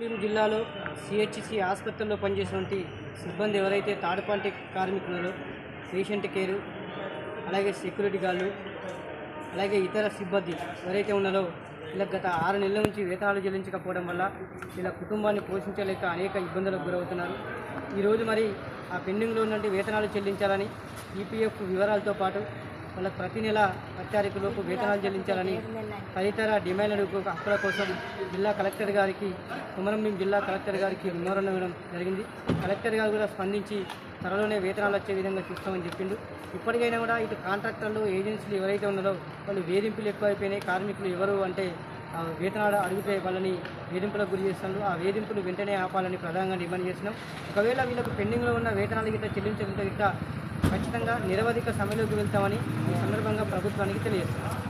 మీరు జిల్లాలో సిహెచ్సి ఆసుపత్రిలో పనిచేసినటువంటి సిబ్బంది ఎవరైతే థర్డ్ కార్మికులలో పేషెంట్ కేరు అలాగే సెక్యూరిటీ గార్డు అలాగే ఇతర సిబ్బంది ఎవరైతే ఉన్నారో ఇలా గత ఆరు నెలల నుంచి వేతనాలు చెల్లించకపోవడం వల్ల ఇలా కుటుంబాన్ని పోషించలేక అనేక ఇబ్బందులకు గురవుతున్నారు. ఈరోజు మరి ఆ పెండింగ్లో ఉన్నటువంటి వేతనాలు చెల్లించాలని ఈపీఎఫ్ వివరాలతో పాటు వాళ్ళకి ప్రతి నెల పది వేతనాలు చెల్లించాలని తదితర డిమాండ్లకు హక్కుల కోసం జిల్లా కలెక్టర్ గారికి కుమరంభీం జిల్లా కలెక్టర్ గారికి విమోరణ ఇవ్వడం జరిగింది. కలెక్టర్ గారు కూడా స్పందించి త్వరలోనే వేతనాలు వచ్చే విధంగా చూస్తామని చెప్పిండు. ఇప్పటికైనా కూడా ఇటు కాంట్రాక్టర్లు ఏజెన్సీలు ఎవరైతే ఉన్నారో వాళ్ళు వేధింపులు ఎక్కువైపోయినాయి. కార్మికులు ఎవరు అంటే ఆ వేతనాలు అడిగితే వాళ్ళని వేధింపులకు గురి చేస్తున్నారు ఆ వేధింపులు వెంటనే ఆపాలని ప్రధానంగా డిమాండ్ చేస్తున్నాం. ఒకవేళ వీళ్ళకు పెండింగ్లో ఉన్న వేతనాలు గిట్ట చెల్లించకుండా గిట్ట ఖచ్చితంగా నిరవధిక సమ్మెలోకి వెళ్తామని ఈ సందర్భంగా ప్రభుత్వానికి తెలియజేస్తున్నాం.